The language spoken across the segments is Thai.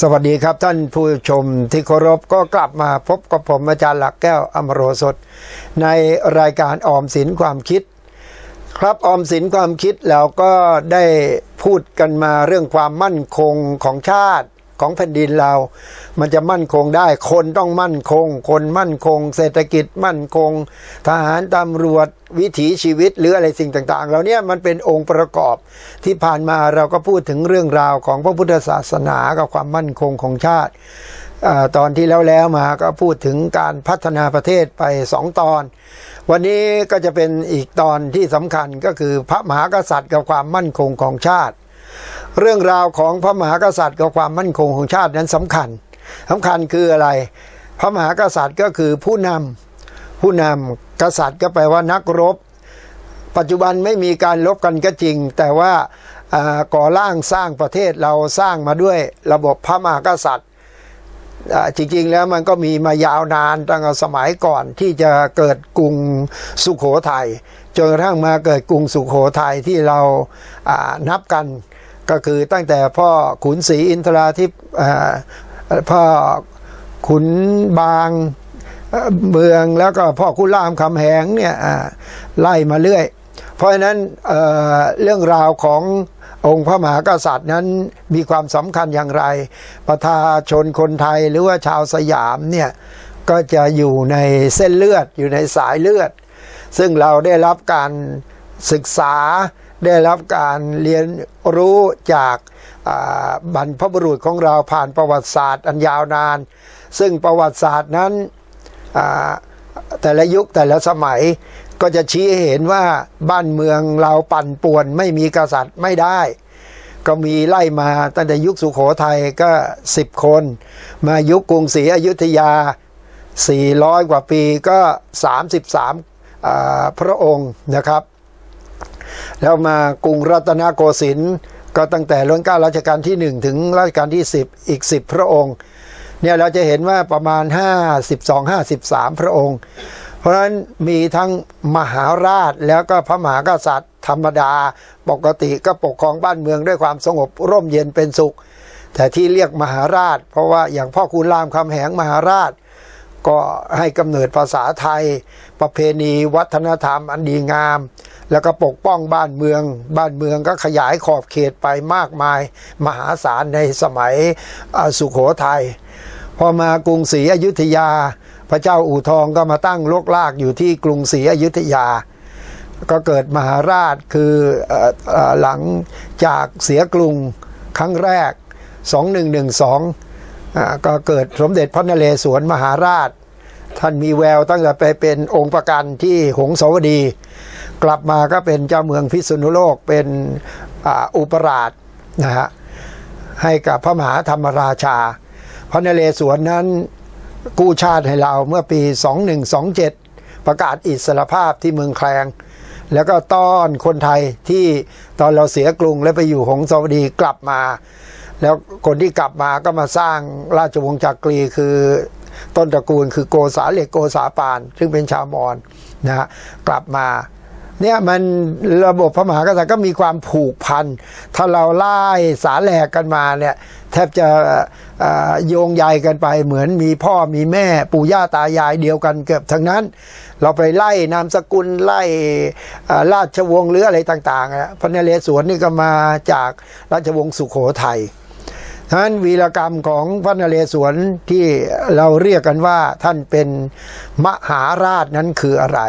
สวัสดีครับท่านผู้ชมที่เคารพก็กลับมาพบกับผมอาจารย์หลักแก้วอมโรสดในรายการออมสินความคิด ครับออมสินความคิดเราก็ได้พูดกันมาเรื่องความมั่นคงของชาติ ของแผ่นดินเรา มันจะมั่นคงได้ คนต้องมั่นคง คนมั่นคง เศรษฐกิจมั่นคง ทหารตำรวจวิถีชีวิตหรืออะไรสิ่งต่างๆเราเนี่ยมันเป็นองค์ประกอบที่ผ่านมาเราก็พูดถึงเรื่องราวของพระพุทธศาสนากับความมั่นคงของชาติอตอนที่แล้วแล้วมาก็พูดถึงการพัฒนาประเทศไปสองตอน วันนี้ก็จะเป็นอีกตอนที่สำคัญก็คือพระมหากษัตริย์กับความมั่นคงของชาติ เรื่องราวของพระมหากษัตริย์กับความมั่นคงของชาตินั้นสำคัญสำคัญคืออะไร พระมหากษัตริย์ก็คือผู้นำผู้นำกษัตริย์ก็แปลว่านักรบ ปัจจุบันไม่มีการลบกันก็จริง แต่ว่าก่อร่างสร้างประเทศเราสร้างมาด้วยระบบพระมหากษัตริย์จริงๆแล้วมันก็มีมายาวนานตั้งแต่สมัยก่อนที่จะเกิดกรุงสุขโขทัยจนกระทั่งมาเกิดกรุงสุขโขทัยที่เรานับกัน ก็คือตั้งแต่พ่อขุนศรีอินทราทิพย์พ่อขุนบางเมืองแล้วก็พ่อขุนรามคำแหงเนี่ยไล่มาเรื่อย เพราะฉะนั้นเเรื่องราวขององค์พระมหากษัตริย์นั้นมีความสำคัญอย่างไร ประชาชนคนไทยหรือว่าชาวสยามเนี่ยก็จะอยู่ในเส้นเลือดอยู่ในสายเลือด ซึ่งเราได้รับการศึกษา ได้รับการเรียนรู้จากบรรพบุรุษของเราผ่านประวัติศาสตร์อันยาวนาน ซึ่งประวัติศาสตร์นั้นแต่ละยุคแต่ละสมัยก็จะชี้ให้เห็นว่าบ้านเมืองเราปั่นป่วนไม่มีกษัตริย์ไม่ได้ ก็มีไล่มาตั้งแต่ยุคสุขโขทัยก็ 10 คน มายุคกรุงศรีอยุธยา 400 กว่าปีก็ 33อ่าพระองค์นะครับ แล้วมากรุงรัตนโกสินทร์ก็ตั้งแต่รัชกาลรัชกาลที่ 1 ถึงรัชกาลที่ 10 อีก 10 พระองค์ เนี่ยเราจะเห็นว่าประมาณ 52 53 พระองค์ เพราะฉะนั้นมีทั้งมหาราชแล้วก็พระมหากษัตริย์ ธรรมดา ปกติก็ปกครองบ้านเมืองด้วยความสงบร่มเย็นเป็นสุข แต่ที่เรียกมหาราช เพราะว่าอย่างพ่อคุณรามคำแหงมหาราช ก็ให้กำเนิดภาษาไทย ประเพณีวัฒนธรรมอันดีงาม แล้วก็ปกป้องบ้านเมือง บ้านเมืองก็ขยายขอบเขตไปมากมาย มหาศาลในสมัยสุขโขทัยพอมากรุงศรีอยุธยา พระเจ้าอู่ทองก็มาตั้งลกลากอยู่ที่กรุงศรีอยุธยา ก็เกิดมหาราชคืออหลังจากเสียกรุงครั้งแรก 2112อ่า ก็เกิดสมเด็จพระนเรศวรมหาราช ท่านมีแววตั้งแต่ไปเป็นองค์ประกันที่หงสาวดี กลับมาก็เป็นเจ้าเมืองพิษณุโลกเป็นอ,อุปราชนะฮะให้กับพระมหาธรรมราชา พระนเรศวรนั้นกู้ชาติให้เราเมื่อปี 2127 ประกาศอิสรภาพที่เมืองแคลง แล้วก็ต้อนคนไทยที่ตอนเราเสียกรุงและไปอยู่หงสาวดีกลับมา แล้วคนที่กลับมาก็มาสร้างราชวงศ์จักรีคือต้นตระกูลคือโกษาเหล็กโกษาปาน ซึ่งเป็นชาวมอญนะฮะกลับมาเนี่ยมันระบบพระมหากษัตริย์ก็มีความผูกพัน ถ้าเราไล่สาแหลกกันมาเนี่ยแทบจะโยงใยกันไปเหมือนมีพ่อมีแม่ปู่ย่าตายายเดียวกันเกือบทั้งนั้น เราไปไล่นามสกุลไล่ราชวงศ์หรืออะไรต่างๆพระนเรศวรนี่ก็มาจากราชวงศ์สุโขทัย ฉะนั้นวีรกรรมของพระนเรศวรที่เราเรียกกันว่าท่านเป็นมหาราชนั้นคืออะไร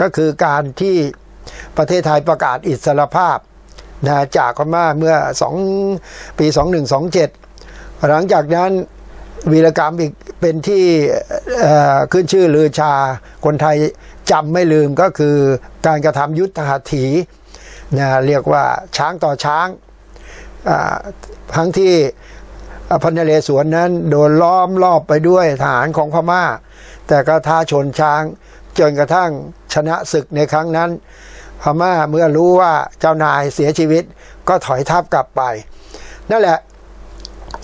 ก็คือการที่ประเทศไทยประกาศอิสรภาพนะจากพม่าเมื่อสองปี 2127 หลังจากนั้นวีรกรรมอีกเป็นที่ขึ้นชื่อลือชาคนไทยจำไม่ลืมก็คือการกระทำยุทธหัตถีนะเรียกว่าช้างต่อช้างทั้งที่ พระนเรศวรนั้นโดนล้อมรอบไปด้วยทหารของพม่า แต่ก็ท้าชนช้างจนกระทั่งชนะศึกในครั้งนั้น พม่าเมื่อรู้ว่าเจ้านายเสียชีวิตก็ถอยทัพกลับไป นั่นแหละ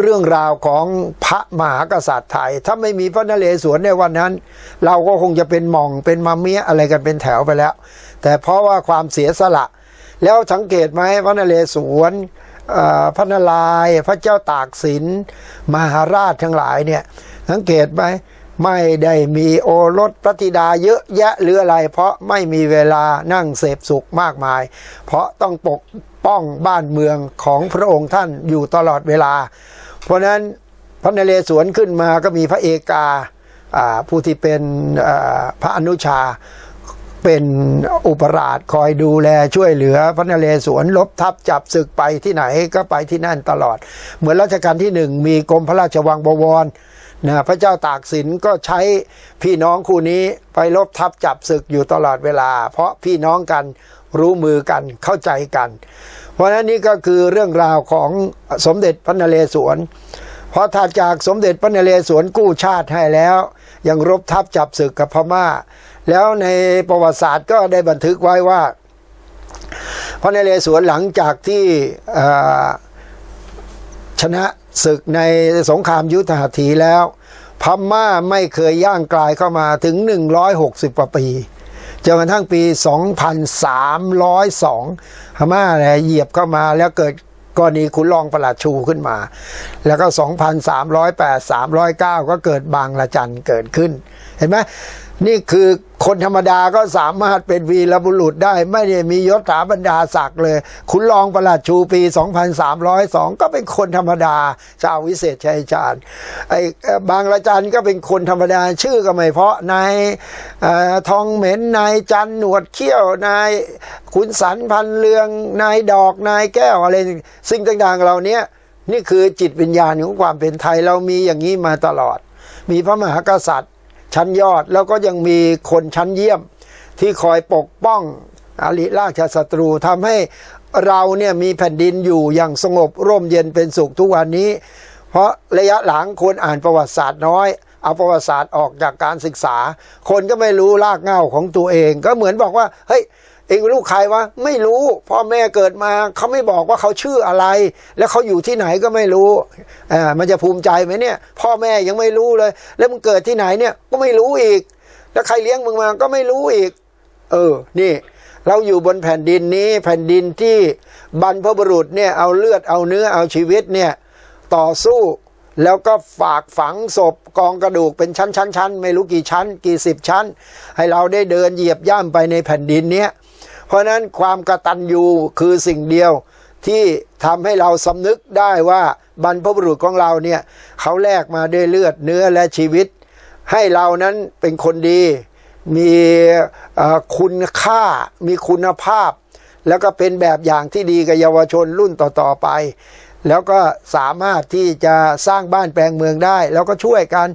เรื่องราวของพระมหากษัตริย์ไทย ถ้าไม่มีพระนเรศวรในวันนั้น เราก็คงจะเป็นหม่องเป็นมาเมียอะไรกันเป็นแถวไปแล้ว แต่เพราะว่าความเสียสละ แล้วสังเกตไหมพระนเรศวร พระนารายณ์พระเจ้าตากสิน มหาราชทั้งหลายเนี่ยสังเกตไหมไม่ได้มีโอรสพระธิดาเยอะแยะหรืออะไร เพราะไม่มีเวลานั่งเสพสุขมากมาย เพราะต้องปกป้องบ้านเมืองของพระองค์ท่านอยู่ตลอดเวลา เพราะนั้นพระนเรศวรขึ้นมาก็มีพระเอกาผู้ที่เป็นพระอนุชา เป็นอุปราชคอยดูแลช่วยเหลือพระนเรศวรลบทัพจับศึกไปที่ไหนก็ไปที่นั่นตลอด เหมือนรัชกาลที่หนึ่งมีกรมพระราชวังบวรนะพระเจ้าตากสินก็ใช้พี่น้องคู่นี้ไปลบทัพจับศึกอยู่ตลอดเวลา เพราะพี่น้องกันรู้มือกันเข้าใจกัน เพราะฉะนั้นนี่ก็คือเรื่องราวของสมเด็จพระนเรศวรพอถัดจากสมเด็จพระนเรศวรกู้ชาติให้แล้ว ยังรบทัพจับศึกกับพม่า แล้วในประวัติศาสตร์ก็ได้บันทึกไว้ว่า พระนเรศวรหลังจากที่ชนะศึกในสงครามยุทธหัตถีแล้ว พม่าไม่เคยย่างกลายเข้ามาถึง 160กว่าปีจนกระทั่งปี 2302พม่าเนี่ยเหยียบเข้ามาแล้วเกิดกรณีขุนรองประหลัดชูขึ้นมา แล้วก็ 2,308 309 ก็เกิดบางละจันเกิดขึ้น เห็นไหม นี่คือคนธรรมดาก็สามารถเป็นวีรบุรุษได้ ไม่ได้มียศถาบรรดาศักดิ์เลยขุนรองประหลัดชูปี 2302 ก็เป็นคนธรรมดา ชาววิเศษชัยชาญไอ้เอ่อบางละจันก็เป็นคนธรรมดาชื่อก็ไม่เพราะนายอทองเหม็นนายจันหนวดเขี้ยวนายขุนสันพันเรืองนายดอกนายแก้วอะไรสิ่งต่างๆเหล่านี้นี่คือจิตวิญญาณของความเป็นไทยเรามีอย่างนี้มาตลอด มีพระมหากษัตริย์ ชั้นยอดแล้วก็ยังมีคนชั้นเยี่ยม ที่คอยปกป้องอริราชศัตรูทำให้เราเนี่ยมีแผ่นดินอยู่อย่างสงบร่มเย็นเป็นสุขทุกวันนี้ เพราะระยะหลังคนอ่านประวัติศาสตร์น้อย เอาประวัติศาสตร์ออกจากการศึกษา คนก็ไม่รู้รากเหง้าของตัวเอง ก็เหมือนบอกว่าเฮ้ย เองลูกใครวะไม่รู้พ่อแม่เกิดมาเขาไม่บอกว่าเขาชื่ออะไร แล้วเขาอยู่ที่ไหนก็ไม่รู้อ่ามันจะภูมิใจไหมเนี่ย พ่อแม่ยังไม่รู้เลย แล้วมึงเกิดที่ไหนเนี่ยก็ไม่รู้อีก แล้วใครเลี้ยงมึงมาก็ไม่รู้อีก เออ นี่ เราอยู่บนแผ่นดินนี้แผ่นดินที่บรรพบุรุษเนี่ยเอาเลือดเอาเนื้อเอาชีวิตเนี่ยต่อสู้แล้วก็ฝากฝังศพกองกระดูกเป็นชั้นชั้นชั้นไม่รู้กี่ชั้น กี่สิบชั้น ให้เราได้เดินเหยียบย่ำไปในแผ่นดินเนี้ย ราะนั้นความกระตัญญูคือสิ่งเดียวที่ทำให้เราสำนึกได้ว่าบรรพบุรุษของเราเนี่ยเขาแลกมาด้วยเลือดเนื้อและชีวิต ให้เรานั้นเป็นคนดี มีคุณค่า มีคุณภาพ แล้วก็เป็นแบบอย่างที่ดีกับเยาวชนรุ่นต่อๆไป แล้วก็สามารถที่จะสร้างบ้านแปลงเมืองได้ แล้วก็ช่วยกัน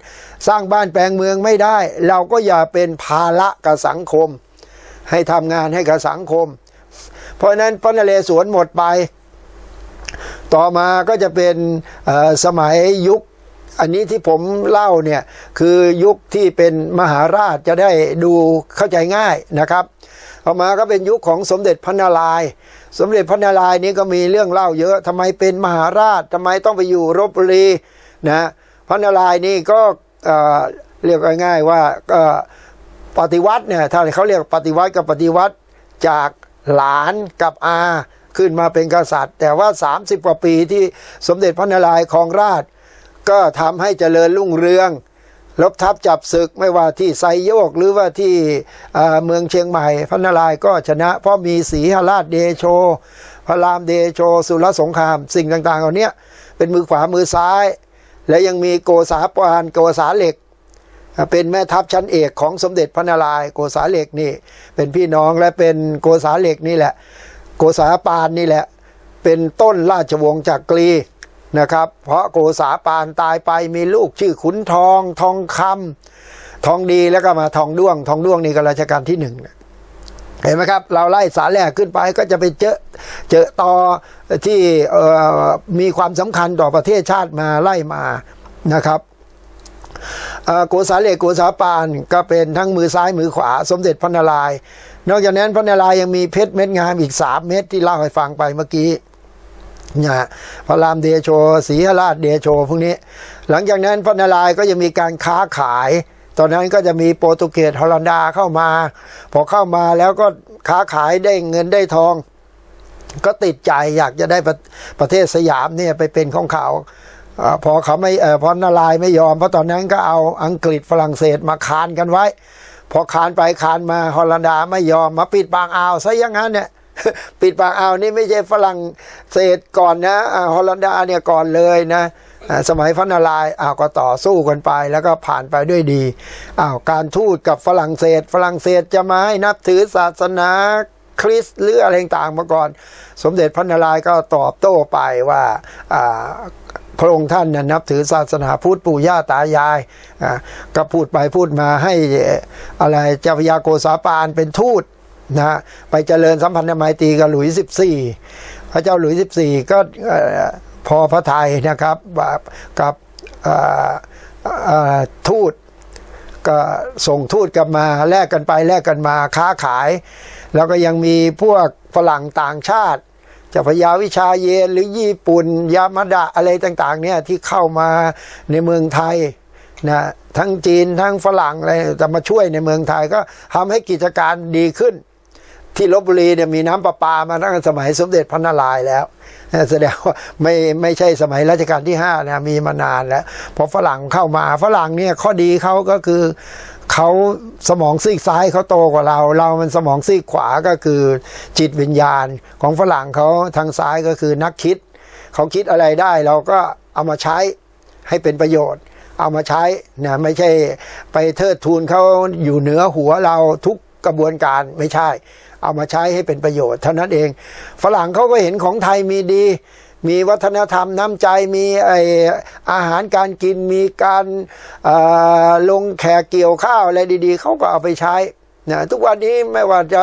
สร้างบ้านแปลงเมืองไม่ได้ เราก็อย่าเป็นภาระกับสังคม ให้ทำงานให้กับสังคม เพราะฉะนั้นพระนเรศวรหมดไป ต่อมาก็จะเป็นสมัยยุคอันนี้ที่ผมเล่าเนี่ยคือยุคที่เป็นมหาราชจะได้ดูเข้าใจง่ายนะครับต่อมาก็เป็นยุคของสมเด็จพระนารายณ์สมเด็จพระนารายณ์นี้ก็มีเรื่องเล่าเยอะทำไมเป็นมหาราชทำไมต้องไปอยู่รบบุรีนะพระนารายณ์นี่ก็เเรียกง่ายๆว่าก็ ปฏิวัติเนี่ยถ้าเขาเรียกปฏิวัติกับปฏิวัติจากหลานกับอาขึ้นมาเป็นกษัตริย์ แต่ว่า 30 กว่าปีที่สมเด็จพระนารายณ์ครองราช ก็ทำให้เจริญรุ่งเรืองลบทับจับศึกไม่ว่าที่ไซโยกหรือว่าที่เอ่อเมืองเชียงใหม่ พระนารายณ์ก็ชนะ เพราะมีศรีหราชเดโช พระรามเดโช สุรสงคราม สิ่งต่างๆเหล่านี้เป็นมือขวามือซ้าย และยังมีโกษาปานโกษาเหล็ก เป็นแม่ทัพชั้นเอกของสมเด็จพระนารายณ์โกษาเหล็กนี่ เป็นพี่น้องและเป็นโกษาเหล็กนี่แหละ โกษาปานนี่แหละ เป็นต้นราชวงศ์จักรีนะครับ เพราะโกษาปานตายไปมีลูกชื่อขุนทอง ทองคำทองดีแล้วก็มาทองด้วง ทองด้วงนี่ก็รัชกาลที่หนึ่งเห็นไหมครับ เราไล่สาแรกขึ้นไปก็จะไปเจอเจอต่อที่มีความสำคัญต่อประเทศชาติมาไล่มานะครับ โกษาเหล็กโกษาปานก็เป็นทั้งมือซ้ายมือขวา สมเด็จพระนารายณ์นอกจากนั้นพระนารายณ์ยังมีเพชรเม็ดงามอีกสามเม็ดที่เล่าให้ฟังไปเมื่อกี้นี่ยพระรามเดโชศรีหราชเดโชพวกนี้ หลังจากนั้นพระนารายณ์ก็ยังมีการค้าขาย ตอนนั้นก็จะมีโปรตุเกสฮอลันดาเข้ามา พอเข้ามาแล้วก็ค้าขายได้เงินได้ทอง ก็ติดใจอยากจะได้ประประเทศสยามเนี่ยไปเป็นของเขา อพอเขาไม่อพอนารายไม่ยอม เพราะตอนนั้นก็เอาอังกฤษฝรั่งเศสมาคานกันไว้ พอคานไปคานมาฮอลันดาไม่ยอมมาปิดปากอ่าวซะอย่างนั้นเนี่ยปิดปากอ่าวนี่ไม่ใช่ฝรั่งเศสก่อนนะฮอลันดาเนี่ยก่อนเลยนะสมัยพระนารายณ์อ้าวก็ต่อสู้กันไปแล้วก็ผ่านไปด้วยดีอ้าวการทูตกับฝรั่งเศส ฝรั่งเศสจะมาให้นับถือศาสนาคริสต์หรืออะไรต่างมาก่อน สมเด็จพระนารายณ์ก็ตอบโต้ไปว่าอ่า พระองค์ท่านน่ะนับถือศาสนาพุทธปู่ย่าตายายก็พูดไปพูดมาให้อะไรเจ้าพยาโกษาปานเป็นทูตนะไปเจริญสัมพันธไมตรีกับหลุยสิบสี่พระเจ้าหลุยสิบสี่ก็พอพระทัยนะครับกับทูตก็ส่งทูตกลับมาแลกกันไปแลกกันมาค้าขาย แล้วก็ยังมีพวกฝรั่งต่างชาติ จะพยาวิชาเยนหรือญี่ปุ่น ยามาดะอะไรต่าง ๆ เนี่ยที่เข้ามาในเมืองไทยนะทั้งจีนทั้งฝรั่งอะไรจะมาช่วยในเมืองไทยก็ทำให้กิจการดีขึ้น ที่ลบบุรีเนี่ยมีน้ำประปามาตั้งแต่สมัยสมเด็จพระนารายณ์แล้วแสดงว่าไม่ไม่ใช่สมัยรัชกาลที่ห้านะมีมานานแล้วพอฝรั่งเข้ามาฝรั่งเนี่ยข้อดีเขาก็คือ เขาสมองซีกซ้ายเขาโตกว่าเรา เรามันสมองซีกขวาก็คือจิตวิญญาณของฝรั่งเขาทางซ้ายก็คือนักคิด เขาคิดอะไรได้เราก็เอามาใช้ให้เป็นประโยชน์ เอามาใช้นะไม่ใช่ไปเทิดทูนเขาอยู่เหนือหัวเราทุกกระบวนการไม่ใช่ เอามาใช้ให้เป็นประโยชน์เท่านั้นเอง ฝรั่งเขาก็เห็นของไทยมีดี มีวัฒนธรรมน้ำใจมีไออาหารการกินมีการลงแขกเกี่ยวข้าวอะไรดีๆเขาก็เอาไปใช้นะทุกวันนี้ไม่ว่าจะ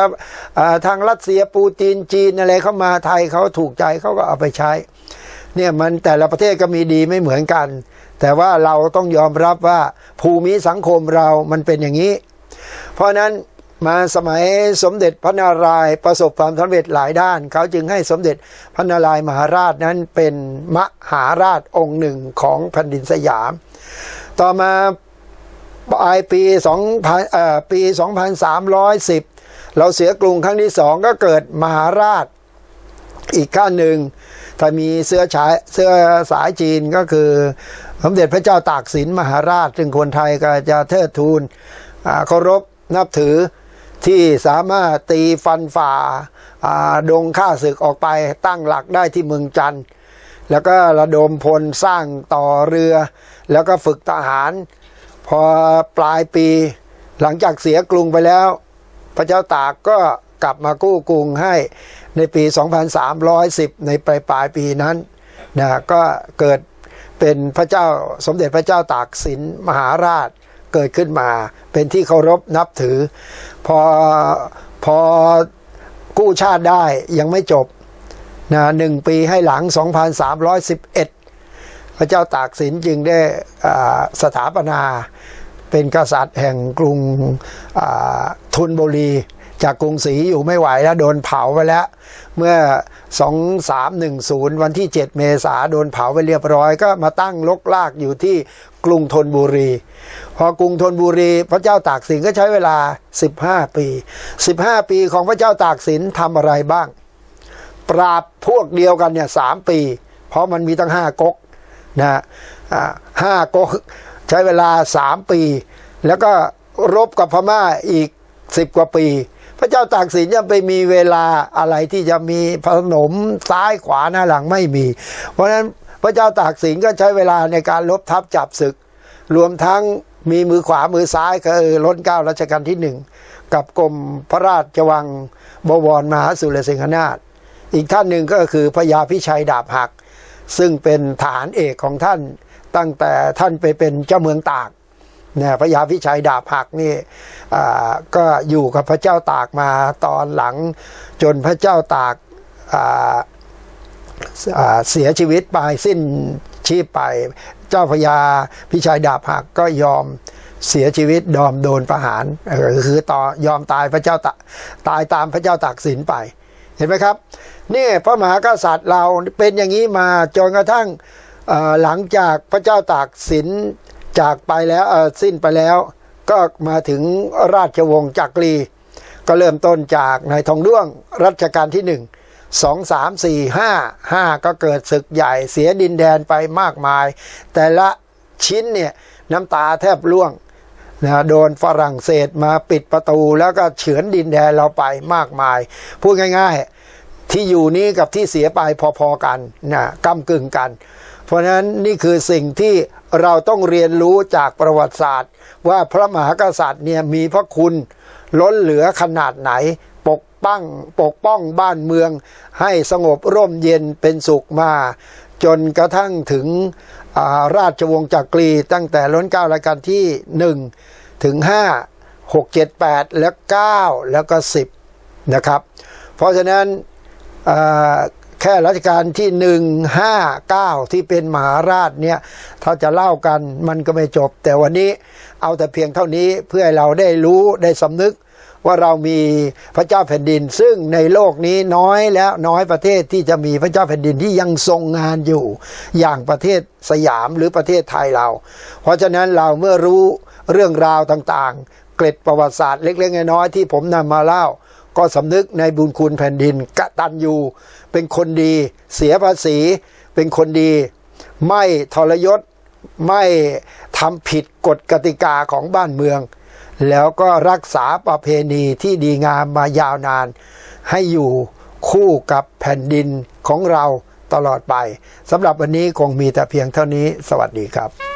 ทางรัสเซียปูตินจีนอะไรเข้ามาไทยเขาถูกใจเขาก็เอาไปใช้เนี่ยมันแต่ละประเทศก็มีดีไม่เหมือนกัน แต่ว่าเราต้องยอมรับว่าภูมิสังคมเรามันเป็นอย่างนี้ เพราะนั้น มาสมัยสมเด็จพระนารายณ์ประสบความสำเร็จหลายด้าน เขาจึงให้สมเด็จพระนารายณ์มหาราชนั้นเป็นมหาราชองค์หนึ่งของแผ่นดินสยาม ต่อมาปลายปี2,000เอ่อปี 2310 เราเสียกรุงครั้งที่สองก็เกิดมหาราชอีกขั้นหนึ่งถ้ามีเสื้อฉายเสื้อสายจีนก็คือสมเด็จพระเจ้าตากสินมหาราช ซึ่งคนไทยก็จะเทิดทูนเคารพนับถือ ที่สามารถตีฟันฝ่าดงข้าศึกออกไปตั้งหลักได้ที่เมืองจันทร์แล้วก็ระดมพลสร้างต่อเรือ แล้วก็ฝึกทหาร พอปลายปีหลังจากเสียกรุงไปแล้ว พระเจ้าตากก็กลับมากู้กรุงให้ในปี 2310 ในปลายปลายปีนั้นนะก็เกิดเป็นพระเจ้าสมเด็จพระเจ้าตากสินมหาราช เกิดขึ้นมา เป็นที่เคารพนับถือ พอพอกู้ชาติได้ยังไม่จบนะหนึ่งปีให้หลัง 2311 พระเจ้าตากสินจึงได้สถาปนา เป็นกษัตริย์แห่งกรุงอ่าธนบุรี จากกรุงศรีอยู่ไม่ไหวแล้ว โดนเผาไปแล้ว เมื่อ 2310 วันที่ 7 เมษาโดนเผาไปเรียบร้อย ก็มาตั้งลกลากอยู่ที่ กรุงธนบุรี พอกรุงธนบุรี พระเจ้าตากสินก็ใช้เวลา 15 ปี 15 ปีของพระเจ้าตากสินทำอะไรบ้าง ปราบพวกเดียวกันเนี่ยสามปี เพราะมันมีตั้งห้าก๊กนะฮะห้าก๊กใช้เวลาสามปี แล้วก็รบกับพม่าอีกสิบกว่าปี พระเจ้าตากสินยังไปมีเวลาอะไรที่จะมีผนมซ้ายขวาหน้าหลังไม่มี เพราะฉะนั้น พระเจ้าตากสินก็ใช้เวลาในการลบทับจับศึก รวมทั้งมีมือขวามือซ้ายก็คือล้นเก้ารัชกาลที่หนึ่งกับกรมพระราชวังบวรมหาสุรสิงหนาถอีกท่านหนึ่งก็คือพระยาพิชัยดาบหัก ซึ่งเป็นฐานเอกของท่านตั้งแต่ท่านไปเป็นเจ้าเมืองตากเนี่ยพระยาพิชัยดาบหักนี่ก็อยู่กับพระเจ้าตากมาตอนหลังจนพระเจ้าตากา เสียชีวิตไปสิ้นชีพไป เจ้าพระยาพิชัยดาบหักก็ยอมเสียชีวิตยอมโดนประหารเอคือต่อยอมตายพระเจ้าตาตายตามพระเจ้าตากสินไป เห็นไหมครับนี่พระมหากษัตริย์เราเป็นอย่างนี้มาจนกระทั่งหลังจากพระเจ้าตากสินจากไปแล้วสิ้นไปแล้ว ก็มาถึงราชวงศ์จักรี ก็เริ่มต้นจากนายทองด้วงรัชกาลที่หนึ่ง สองสามสี่ห้าห้าก็เกิดศึกใหญ่เสียดินแดนไปมากมาย แต่ละชิ้นเนี่ยน้ำตาแทบร่วงนะโดนฝรั่งเศสมาปิดประตูแล้วก็เฉือนดินแดนเราไปมากมาย พูดง่ายๆ ที่อยู่นี้กับที่เสียไปพอๆกันนะก้ากึ่งกัน เพราะฉะนั้นนี่คือสิ่งที่เราต้องเรียนรู้จากประวัติศาสตร์ ว่าพระมหากษัตริย์เนี่ยมีพระคุณล้นเหลือขนาดไหน ป้องปกป้องบ้านเมือง ให้สงบร่มเย็นเป็นสุขมา จนกระทั่งถึงาราชวงศ์จักรีตั้งแต่ล้นเก้ารายการที่ 1 ถึง 5 6 7 8 แล้ว 9 แล้วก็ 10 นะครับ เพราะฉะนั้นแค่รัชกาลที่หนึ่งห้าเก้าที่เป็นมหาราชเนี่ยถ้าจะเล่ากันมันก็ไม่จบ แต่วันนี้เอาแต่เพียงเท่านี้เพื่อให้เราได้รู้ได้สำนึก ว่าเรามีพระเจ้าแผ่นดิน ซึ่งในโลกนี้น้อยแล้วน้อยประเทศที่จะมีพระเจ้าแผ่นดินที่ยังทรงงานอยู่ อย่างประเทศสยามหรือประเทศไทยเรา เพราะฉะนั้นเราเมื่อรู้เรื่องราวต่างๆ เกร็ดประวัติศาสตร์เล็กๆน้อยๆที่ผมนำมาเล่า ก็สำนึกในบุญคุณแผ่นดินกะตัญญูเป็นคนดี เสียภาษี เป็นคนดี ไม่ทรยศไม่ทำผิดกฎกติกาของบ้านเมือง แล้วก็รักษาประเพณีที่ดีงามมายาวนาน ให้อยู่คู่กับแผ่นดินของเราตลอดไปสำหรับวันนี้คงมีแต่เพียงเท่านี้ สวัสดีครับ